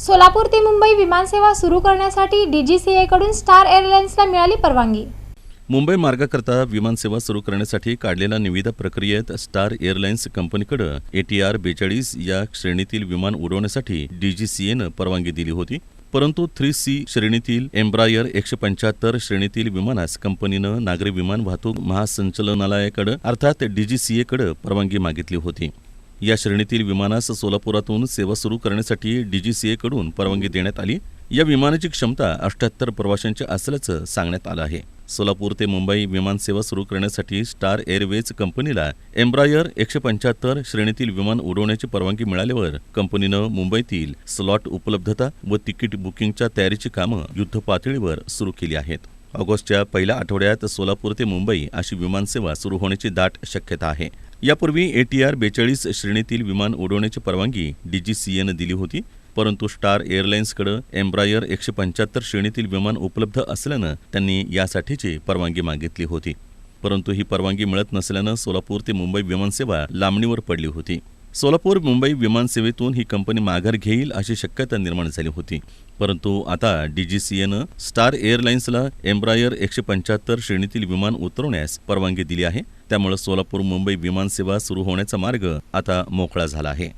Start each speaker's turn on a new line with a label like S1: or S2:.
S1: सोलापूर ते मुंबई विमानसेवा सुरू करण्यासाठी डीजीसीएकडून स्टार एअरलाइन्सला मिळाली परवानगी.
S2: मुंबई मार्गाकरता विमानसेवा सुरू करण्यासाठी काढलेल्या निविदा प्रक्रियेत स्टार एअरलाइन्स कंपनीकडे एटीआर बेचाळीस या श्रेणीतील विमान उडवण्यासाठी डीजीसीएनं परवानगी दिली होती. परंतु थ्री सी श्रेणीतील एम्ब्रायर एकशे पंच्याहत्तर श्रेणीतील विमानास कंपनीनं नागरी विमान वाहतूक महासंचालनालयाकडे अर्थात डीजीसीएकडे परवानगी मागितली होती. या श्रेणीतील विमानास सोलापुरातून सेवा सुरू करण्यासाठी डीजीसीएकडून परवानगी देण्यात आली. या विमानाची क्षमता अठ्ठ्याहत्तर प्रवाशांची असल्याचं सांगण्यात आलं आहे. सोलापूर ते मुंबई विमानसेवा सुरू करण्यासाठी स्टार एअरवेज कंपनीला एम्ब्रायर एकशे पंच्याहत्तर श्रेणीतील विमान उडवण्याची परवानगी मिळाल्यावर कंपनीनं मुंबईतील स्लॉट उपलब्धता व तिकीट बुकिंगच्या तयारीची कामं युद्धपातळीवर सुरू केली आहेत. ऑगस्टच्या पहिल्या आठवड्यात सोलापूर ते मुंबई अशी विमानसेवा सुरू होण्याची दाट शक्यता आहे. यापूर्वी एटीआर बेचाळीस श्रेणीतील विमान उडवण्याची परवानगी डीजीसीएनं दिली होती परंतु स्टार एअरलाईन्सकडं एम्ब्रायर एकशे पंच्याहत्तर श्रेणीतील विमान उपलब्ध असल्यानं त्यांनी यासाठीची परवानगी मागितली होती. परंतु ही परवानगी मिळत नसल्यानं सोलापूर ते मुंबई विमानसेवा लांबणीवर पडली होती. सोलापूर मुंबई विमानसेवेतून ही कंपनी माघार घेईल अशी शक्यता निर्माण झाली होती. परंतु आता डीजीसीएनं स्टार एअरलाइन्सला एम्ब्रायर एकशे पंच्याहत्तर श्रेणीतील विमान उतरवण्यास परवानगी दिली आहे. त्यामुळे सोलापूर मुंबई विमानसेवा सुरू होण्याचा मार्ग आता मोकळा झाला आहे.